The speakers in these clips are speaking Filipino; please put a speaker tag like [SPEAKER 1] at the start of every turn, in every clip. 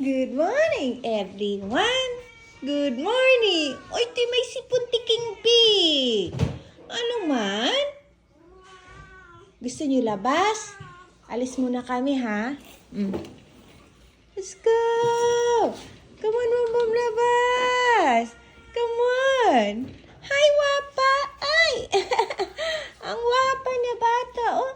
[SPEAKER 1] Good morning, everyone. Good morning. Oy, ti may sipon ti King P. Ano man? Gusto niyo labas? Alis muna kami, ha? Mm. Let's go! Come on, mom, mom, labas! Come on! Hi, wapa! Ay! Ang wapa na bata, oh.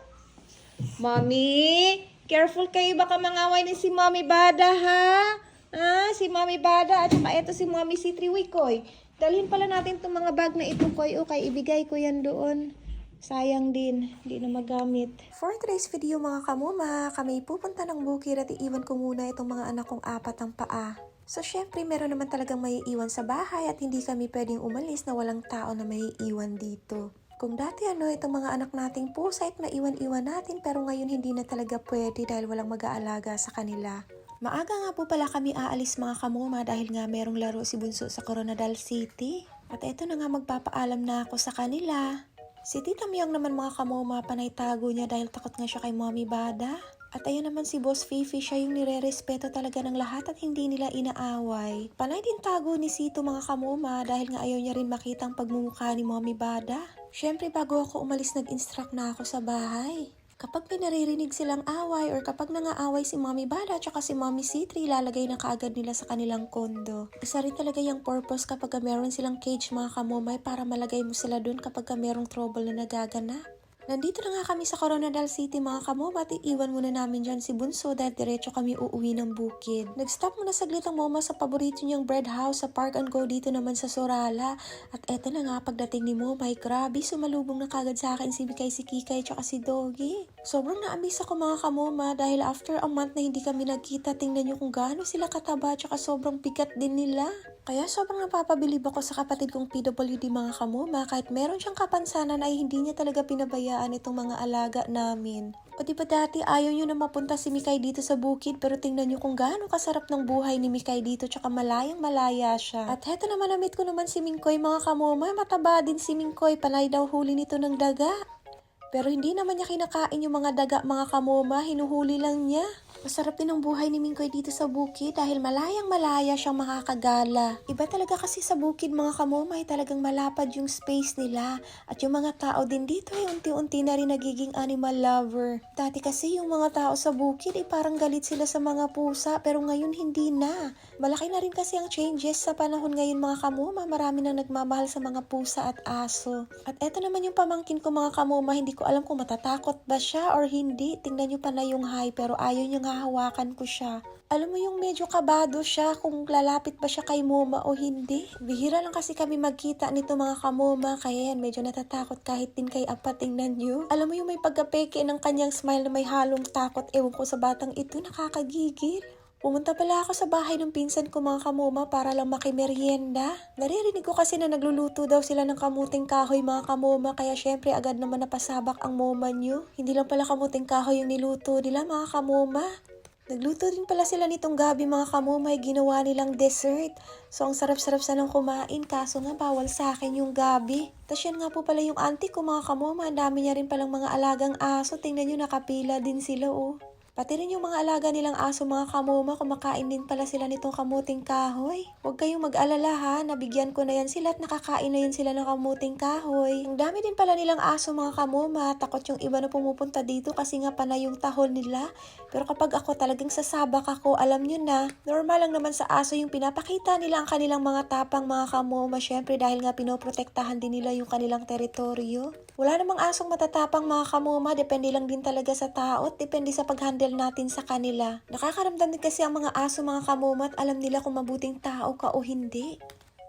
[SPEAKER 1] Mommy, careful kayo baka mangaway ni si Mommy Bada ha. Ah, si Mommy Bada at saka ito si Mommy si Triwikoy. Dalhin pala natin itong mga bag na ito, Koy. Okay, ibigay ko yan doon. Sayang din, hindi na magamit. For today's video mga kamuma, kami pupunta ng bukid at iiwan ko muna itong mga anak kong apat ang paa. So syempre meron naman talagang may iwan sa bahay at hindi kami pwedeng umalis na walang tao na may iwan dito. Kung dati ano itong mga anak nating pusa at maiwan-iwan natin pero ngayon hindi na talaga pwede dahil walang mag-aalaga sa kanila. Maaga nga po pala kami aalis mga kamuma dahil nga merong laro si Bunso sa Coronadal City. At eto na nga magpapaalam na ako sa kanila. Si Tita Miyong naman mga kamuma panay tago niya dahil takot nga siya kay Mommy Bada. At ayan naman si Boss Fifi, siya yung nire-respeto talaga ng lahat at hindi nila inaaway. Panay din tago ni Sito mga kamuma dahil nga ayaw niya rin makita ang pagmumukha ni Mommy Bada. Siyempre bago ako umalis nag-instruct na ako sa bahay. Kapag may naririnig silang away or kapag nangaaway si Mommy Bada at si Mommy C3, ilalagay na kaagad nila sa kanilang kondo. Isa rin talaga yung purpose kapag meron silang cage mga kamumay para malagay mo sila dun kapag merong trouble na nagaganap. Nandito na nga kami sa Coronadal City mga kamoma at iiwan muna namin dyan si Bunso dahil diretso kami uuwi ng bukid. Nag-stop muna saglit ang mama sa paborito niyang bread house sa Park and Go dito naman sa Sorala. At eto na nga pagdating ni Moma ay grabe sumalubong na kagad sa akin si Bikay, si Kikay tsaka si Doggy. Sobrang na-amaze ako mga kamoma dahil after a month na hindi kami nagkita tingnan niyo kung gaano sila kataba tsaka sobrang bigat din nila. Kaya sobrang napapabilib ako sa kapatid kong PWD mga kamuma kahit meron siyang kapansanan ay hindi niya talaga pinabayaan itong mga alaga namin. O di ba dati ayaw niyo na mapunta si Mikay dito sa bukid pero tingnan niyo kung gaano kasarap ng buhay ni Mikay dito tsaka malayang malaya siya. At heto naman namit ko naman si Mingkoy mga kamuma, mataba din si Mingkoy, panay daw huli nito ng daga. Pero hindi naman niya kinakain yung mga daga mga kamoma, hinuhuli lang niya. Masarap din ang buhay ni Mingkoy dito sa bukid dahil malayang malaya siyang makakagala. Iba talaga kasi sa bukid mga kamoma ay talagang malapad yung space nila. At yung mga tao din dito ay unti-unti na rin nagiging animal lover. Dati kasi yung mga tao sa bukid ay parang galit sila sa mga pusa pero ngayon hindi na. Malaki na rin kasi ang changes sa panahon ngayon mga kamoma. Marami nang nagmamahal sa mga pusa at aso. At eto naman yung pamangkin ko mga kamoma, hindi ko alam kung matatakot ba siya or hindi. Tingnan nyo pa na yung high pero ayaw nyo nga hawakan ko siya. Alam mo yung medyo kabado siya kung lalapit ba siya kay Moma o hindi. Bihira lang kasi kami magkita nito mga kamoma kaya yan medyo natatakot kahit din kay Apa tingnan nyo. Alam mo yung may pagkapeke ng kanyang smile na may halong takot ewan ko sa batang ito nakakagigil. Pumunta pala ako sa bahay ng pinsan ko mga kamuma para lang makimerienda. Naririnig ko kasi na nagluluto daw sila ng kamuting kahoy mga kamuma kaya syempre agad naman napasabak ang moma nyo. Hindi lang pala kamuting kahoy yung niluto nila mga kamuma. Nagluto din pala sila nitong gabi mga kamuma ay ginawa nilang dessert. So ang sarap-sarap sanang kumain kaso nga bawal sa akin yung gabi. Tapos yan nga po pala yung auntie ko mga kamuma. Ang dami niya rin palang mga alagang aso. Tingnan nyo nakapila din sila oh. Pati rin yung mga alaga nilang aso mga kamoma, kumakain din pala sila nitong kamuting kahoy. Huwag kayong mag-alala ha, nabigyan ko na yan sila at nakakain na yan sila ng kamuting kahoy. Ang dami din pala nilang aso mga kamoma, takot yung iba na pumupunta dito kasi nga panay yung tahol nila. Pero kapag ako talagang sasabak ako, alam nyo na, normal lang naman sa aso yung pinapakita nila ang kanilang mga tapang mga kamoma, syempre dahil nga pinoprotektahan din nila yung kanilang teritoryo. Wala namang asong matatapang mga kamoma, depende lang din talaga sa tao at depende sa pag-handle natin sa kanila. Nakakaramdam din kasi ang mga aso mga kamoma at alam nila kung mabuting tao ka o hindi.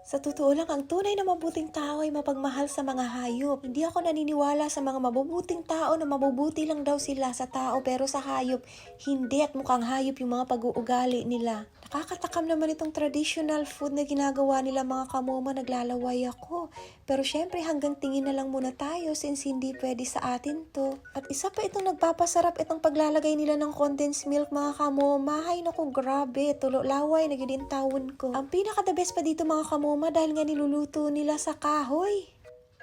[SPEAKER 1] Sa totoo lang, ang tunay na mabuting tao ay mapagmahal sa mga hayop. Hindi ako naniniwala sa mga mabubuting tao na mabubuti lang daw sila sa tao pero sa hayop, hindi at mukhang hayop yung mga pag-uugali nila. Nakakatakam naman itong traditional food na ginagawa nila mga kamoma, naglalaway ako. Pero syempre hanggang tingin na lang muna tayo since hindi pwede sa atin to. At isa pa itong nagpapasarap itong paglalagay nila ng condensed milk mga kamoma. Ay naku grabe, tulo laway na din tawon ko. Ang pinaka the best pa dito mga kamoma dahil nga niluluto nila sa kahoy.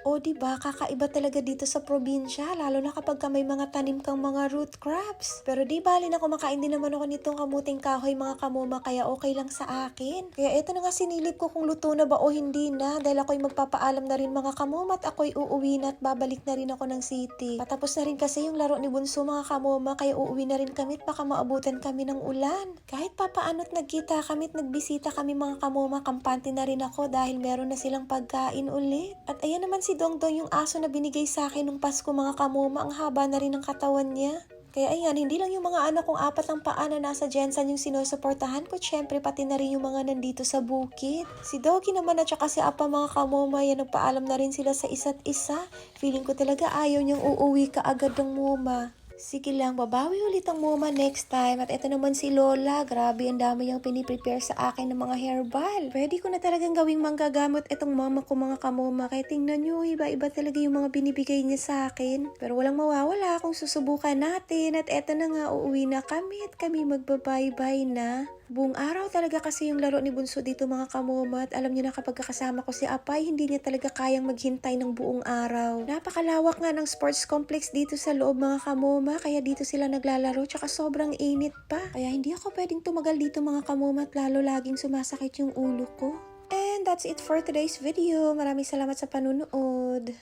[SPEAKER 1] O di ba kakaiba talaga dito sa probinsya, lalo na kapag ka may mga tanim kang mga root crops. Pero di bali na kumakain din naman ako nitong kamuting kahoy mga kamuma, kaya okay lang sa akin. Kaya ito na nga sinilip ko kung luto na ba o hindi na, dahil ako'y magpapaalam na rin mga kamuma at ako'y uuwi na at babalik na rin ako ng city. Patapos na rin kasi yung laro ni Bunso mga kamuma, kaya uuwi na rin kami at baka maabutan kami ng ulan. Kahit papaano't nagkita kami at nagbisita kami mga kamuma, kampante na rin ako dahil meron na silang pagkain ulit. At ayan naman si Dongdong yung aso na binigay sa akin nung Pasko mga kamuma, ang haba na rin ng katawan niya. Kaya ayan, hindi lang yung mga anak kong apat ang paa na nasa Jensen yung sinusuportahan ko, syempre pati na rin yung mga nandito sa bukid. Si Doggy naman at saka si Apa mga kamoma, yan nagpaalam na rin sila sa isa't isa. Feeling ko talaga ayaw niyang uuwi ka agad ng muma. Sige lang, babawi ulit ang muma next time. At ito naman si Lola, grabe ang dami yung piniprepare sa akin ng mga herbal. Pwede ko na talagang gawing manggagamot itong mama ko mga kamuma. Kaya tingnan nyo, iba-iba talaga yung mga binibigay niya sa akin. Pero walang mawawala kung susubukan natin. At eto na nga, uuwi na kami at kami magbabay-bye na. Buong araw talaga kasi yung laro ni Bunso dito mga kamuma at alam niyo na kapag kasama ko si Apay, hindi niya talaga kayang maghintay ng buong araw. Napakalawak nga ng sports complex dito sa loob mga kamuma, kaya dito sila naglalaro tsaka sobrang init pa. Kaya hindi ako pwedeng tumagal dito mga kamuma at lalo laging sumasakit yung ulo ko. And that's it for today's video. Maraming salamat sa panunood.